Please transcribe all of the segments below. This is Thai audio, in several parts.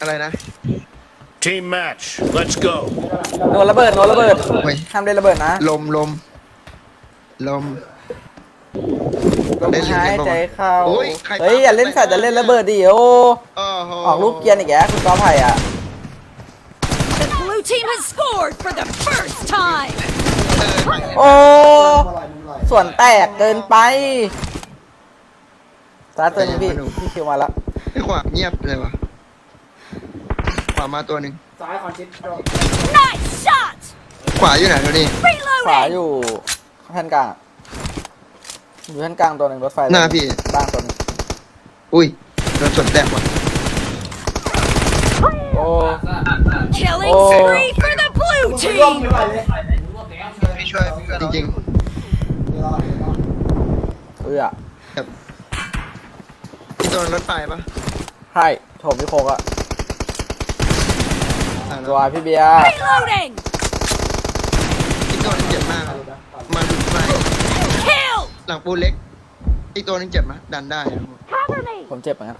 อะไรนะ Team match. Let's go. โดนระเบิดโดนระเบิดโอ้ย ห้ามเล่นระเบิดนะลมลมลม ลมเล่นลิ้นหายกันใจปะวะเข้าโอ้ยใครเฮ้ยอย่าเล่นสัตว์อย่าเล่นระเบิดดิโอโอ้โหออกลูกเกียร์อีกแล้วคุณกอล์ฟไผ่อะ The blue team has scored for the first time. โอ้ส่วนแตกเกินไปตาร์ทตัวนี้พี่พี่คิวมาแล้วไอ้ขวาเงียบเลยวะ ขวามาตัวหนึ่ง Nice shot. ขวาอยู่ไหนตัวนี้ขวา Reloading. อยู่แท่นกลางอยู่แท่นกลางตัวหนึ่งรถไฟหน้าพี่ บ้างตัวหนึงอุ้ยโดนสวนแตกว่ะโอ้ Killing Oh. spree for the blue team. พี่ช่วยจริงเอือๆแบบที่โดนรถไฟปะใช่โถมพี่โคกอะ อ่าตัวพี่เบียร์ Reloading. ที่ตัวนึงเจ็บมากอะมาดูไฟ Kill. หลังปูเล็ก อีกตัวนึงเจ็บไหมดันได้อะ Cover me. ผมเจ็บเหมือนกัน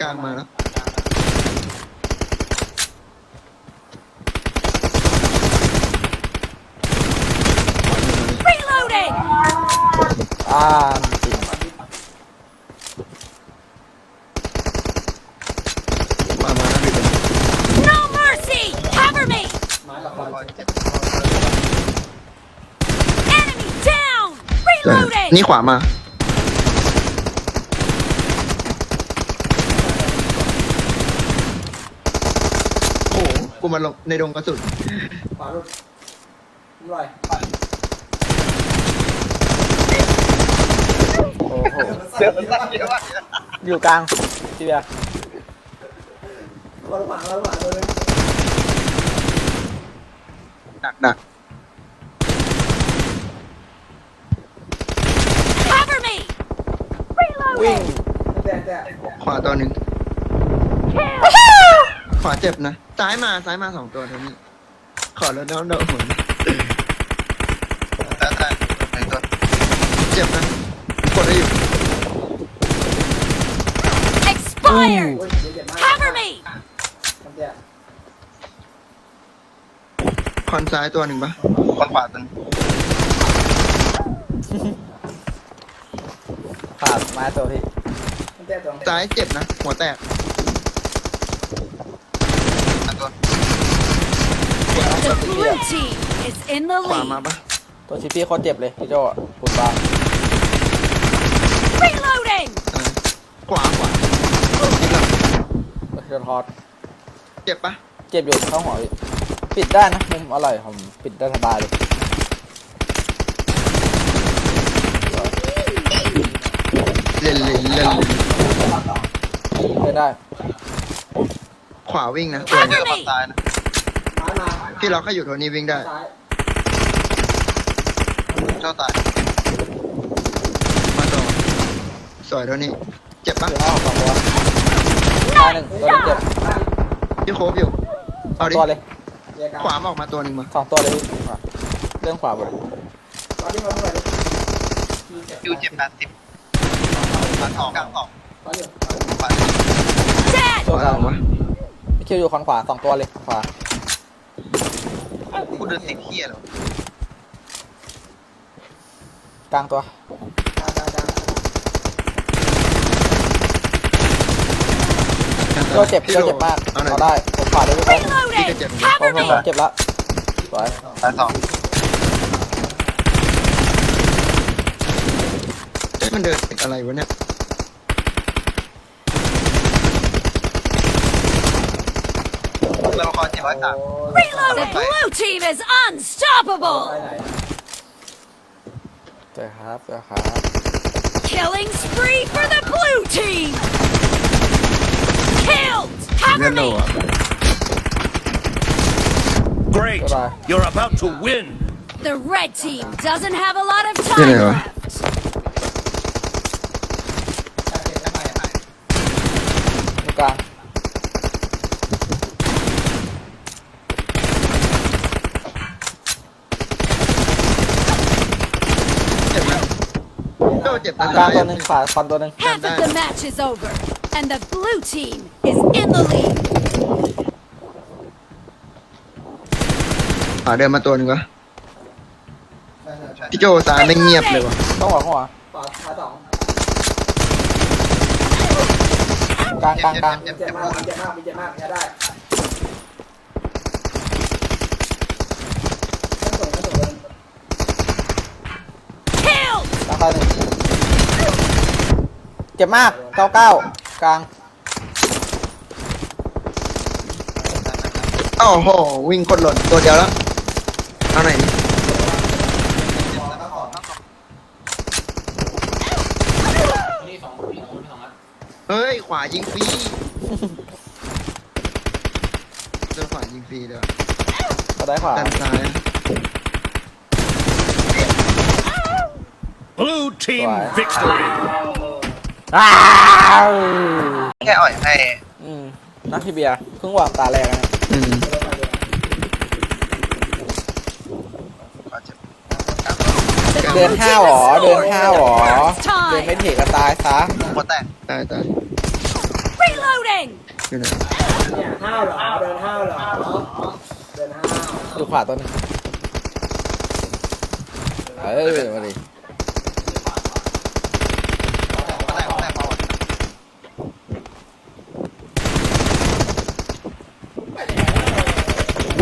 กลางมาแล้ว Reloading. อ่าจริงมามาแล้วพี่เป็น No mercy. Cover me. Enemy down. นี่ Reloading. ขวามา โอ้โหกูมาลงในดงกระสุนโอ้โหอยู่กลางพี่เบียร์หนักหนัก Cover วิ่ง Reloading. ขวาตัวหนึ่ง Kill. ขวาเจ็บนะ ซ้ายมาซ้ายมาสองตัวเท่านี้ ขอแล้วโดนโดนหัวซ้ายซ้ายไหนตัวเจ็บนะ กดได้อยู่ Expired. Cover me. คอนซ้ายตัวหนึ่งปะคอนขวาตัวหนึงขาดไม้ตัวพี่ซ้ายเจ็บนะ หัวแตกอะตัว The blue team is in the ขวามา lead. ปะตัวชิปปี้โคตรเจ็บเลยพี่โจอะปุ่นบาง Reloading. ซ้ายขวาขวาคิดหลังโดนฮอตเจ็บปะเจ็บอยู่เข้าหัวพี่ปิดได้นะมุมอร่อยผมปิดได้สบายเลย เล่นเล่นเล่นไม่ได้ ขวาวิ่งนะตัวนี้กับซ้ายนะที่เราแค่อยู่ตัวนี้วิ่งได้เจ้าตายมาต่อสวยตัวนี้ เจ็บปะเดี๋ยวเอาออกสองตัวตายหนึ่งตัวนี้เจ็บพี่โคบอยู่เอาดิตัวเลยขวามออกมาตัวหนึ่งมาสองตัวเลยพี่ขวาเรื่องขวาหมดเลยคิวเจ็บแปดสิบ ปัดสองกลางสอง Dead. ตัวกลางวะพี่คิวอยู่ขวาขวาสองตัวเลยขวากูเดินติดเฮียหรอกลางตัวโจเจ็บโจเจ็บมากเอาหน่อยเอาได้ผมขวาเลยพี่ผมพี่ก็ Reloading. เจ็บเหมือนผมกันผมผมเจ็บแล้วสวยตายสองเอ๊ะมันเดินติดอะไรวะเนี่ย เราขอเจ็บร้อยสาม Reload. The blue team is unstoppable. สวยครับสวยครับ Killing spree for the blue team. Killed. เลื่อ Cover นโล me. อะ Great. Goodbye. You're about to win. The red team doesn't have a lot of Yeah, time they are. left. ตรงกลาง เจ็บนะโจเจ็บบด้านกลางซ้ายตัวหนึ่งขวาคอนตัวหนึ่ง Half of the match is over, and the blue team is in the lead. ขวาเดินมาตัวหนึ่งวะพี่โจซ้ายไม่เงียบเลยวะต้องหัวหัวกลางกลางกลางเจ็บเจ็บเจ็บ Kill! กลางตัวหนึ่งเจ็บมากเก้าเก้ากลาง โอ้โห วิ่งคนหล่นตัวเดียวแล้ว เอาไหนนี่เฮ้ย ขวายิงฟรีเจอขวายิงฟรีเลยว่ะก็ได้ขวาด้านซ้าย Blue team Right. victory. อ้าวแค่อ่อยให้อืมนักพี่เบียร์เพิ่งวางตาแรกนะอืม The เดิน blue ห้า team หรอ has เดิน scored ห้า for หรอ the first เดินไม่ time. เถกก็ตายซะหัวแตกตายตาย Reloading! อยู่ไหนห้าวเหรอ เดินห้าวเหรอ เดินห้าวดูขวาตัวหนึงเอ้ยมาดิ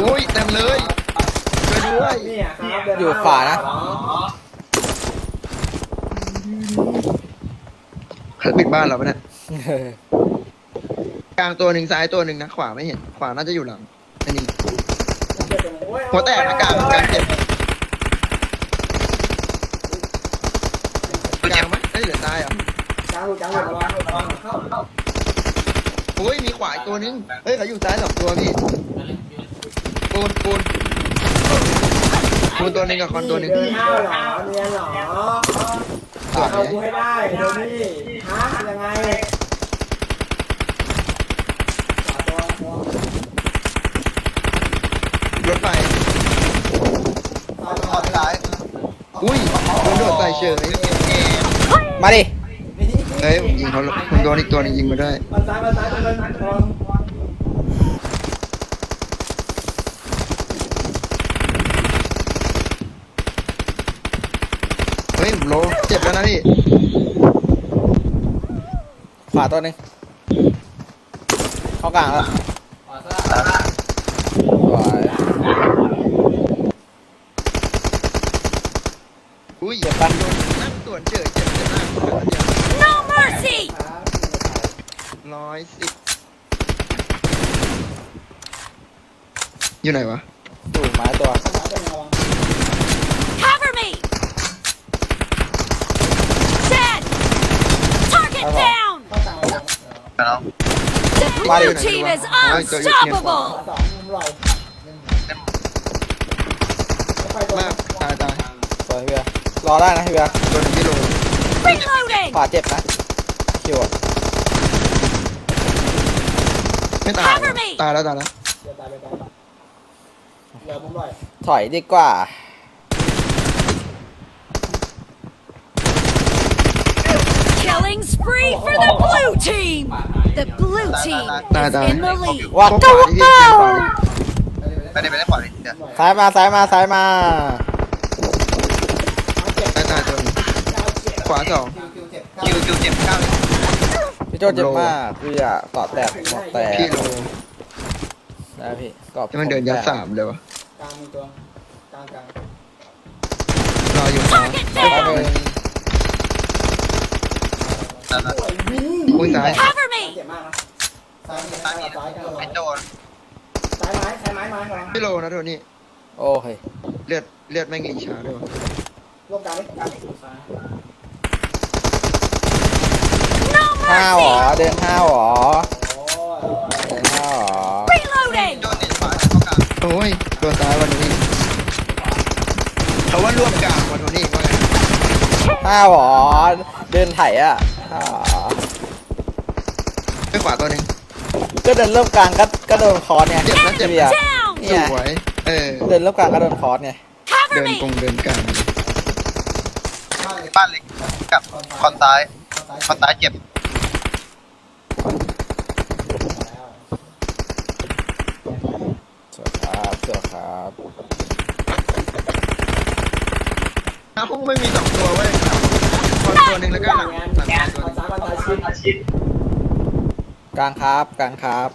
อุ้ยเต็มเลยช่วยด้วยเนี่ยครับเดินอยู่ขวานะเขาปิดบ้านเราปะเนี่ยกลางตัวหนึ่งซ้ายตัวหนึ่งนะขวาไม่เห็น ขวาน่าจะอยู่หลังอันนี้ หัวแตกนะกลางกลางเจ็บกลางไหมเอ้ยเหลือซ้ายเหรอจ้างหลุดจ้างหลุดระวังระวังเข้าเข้าโอ้ยมีขวาอีกตัวนึงเฮ้ยเขาอยู่ซ้ายสองตัวพี่ ปูนปูนปูนตัวหนึงกับคอนตัวหนึงเดินห้าวเหรอเนียนเหรอตายเอากูให้ได้เดี๋ยวนี้ฮะยังไงตัวตัวรถไฟตัวซ้ายอุ้ยโดนโดดใส่เฉยมาดิเฮ้ยผมยิงเขาผมโดนอีกตัวหนึงยิงมาได้มันซ้ายมันซ้ายมันซ้ายระวัง เฮ้ยผมโลเจ็บแล้วนะพี่ ขวาตัวหนึงเข้ากลางแล้วสวยอุ้ยเจ็บปะโดนนั่งสวนเฉยเจ็บเจ็บมาก No mercy! ร้อยสิบอยู่ไหนวะอยู่ไม้ตัว Cover me! Dead! Target Come on. down! The Body. blue team is Body. unstoppable! สองมุมไหลไปตัวมากตายตายสวยพี่เบียร์รอได้นะพี่เบียร์ตัวหนึงที่โล Reloading! ขวาเจ็บนะคิวอะไม่ตาย Cover me ตายแล้วตายแล้วเดี๋ยวตายเดี๋ยวตายเหลือมุมไหลถอยดีกว่า Killing spree for the blue team! The blue team Tà, is tà. in the lead. ว้าขววาที่พี่ขวาดิไปเลยไปเลยขวาเลยเดี๋ยวซ้ายมาซ้ายมาซ้ายมา ตายตายตัวหนึงขวาสองคิวคิวเจ็บเก้าเลยพี่โจเจ็บมากพี่อะเกาะแตกหมดแตกพี่โลนะพี่เกาะที่มันเดินยัดสามเลยวะกลางมีตัวกลางกลางรออยู่นะ Target แตกห down! นึ่งนั่ นแหละอุ้ยซ้าย Cover me! เจ็บมากนะซ้ายซ้ายซ้ายกลางไอ้โดนซ้ายไม้ซ้ายไม้ไม้ระวังพี่โลนะตัวนี้โอเคเลือดเลือดไม่งอีช้าด้วยวะรวมกลางนี่กลาง No ห้าวหรอ mercy! เดินห้าวหรอโอ้ยเดินห้าวหรอ Reloading! โดนเน้นขวาเข้ากลางโอ้ยตัวซ้ายวันนี้เขาว่าร่วมกลางวันนี้ว่าไงห้าวหรอเดินไถอะ ห้าวหรอไปขวาตัวหนึงก็เดินเริ่มกลางก็ก็โดนคอร์สเนี่ยเจ็บนะเจ็บพี่อะ Down! สเนี่ย วยเออเดินเริ่มกลางก็โดนคอร์สเนี่ย Cover เดิน me! กงเดินกลางบ้านเล็กกับคอนซ้ายคอนซ้ายเจ็บเสือครับเสือครับหน้าห้องไม่มีสองตัวเว้ยคอนตัวหนึ่งแล้วก็หลัง ชิดกลางครับกลางครับ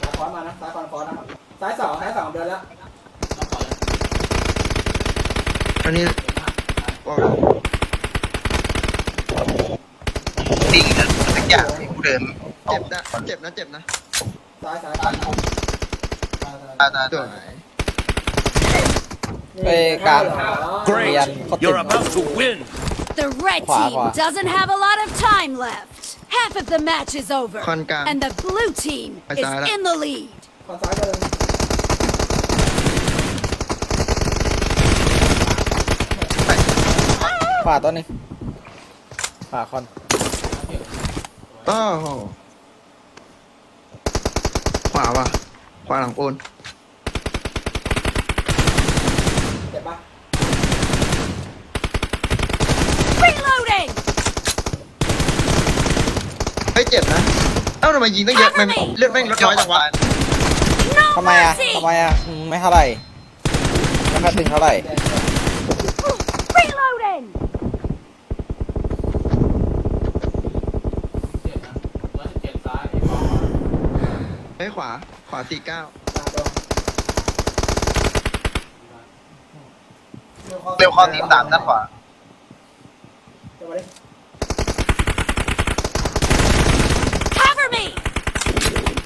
ซ้ายคอนมานะซ้ายคอนคอนนะซ้ายสองซ้ายสองเดินแล้วอันนี้บอกดิ่งนะสักอย่างที่กูเดินเจ็บนะเจ็บนะเจ็บนะซ้ายซ้ายตายตายสวยเอ้ย กลาง Great. Yan, You're kotin. about to win. The red Hỏa, team hỏa. doesn't have a lot of time left. Half of the match is over. คอนกลาง And the blue team Phải is trái đó. in the lead. คอนซ้ายเดิน ขวาตัวหนึงขวาคอน โอ้โหขวาว่ะขวาหลังปูน ฮ้ยเจ็บนะเอ้าทำไมยิงตั้งเยอะมันเลือดแม่งลดน้อยจังวะ No ทำไมอะ mercy! ทำไมอะอืมไม่เท่าไหร่ไม่ค่อยตึงเท่าไหร่ Reloading! เฮ้ยขวาขวาสี่เก้าตามตรงเร็วคอนทีสามด้านขวา เดี๋ยวมาดิ Cover me!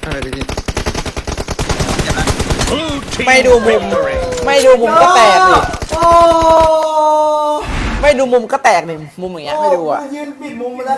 อะ ไรดีเจ็บนะ Blue team ไม่ดูมุม victory. ไม่ดูมุมก็แตกดิโอ้ไม่ดูมุมก็แตกดิมุมอย่างเงี้ยไม่ดูอะ ยืนปิดมุมมาแล้ว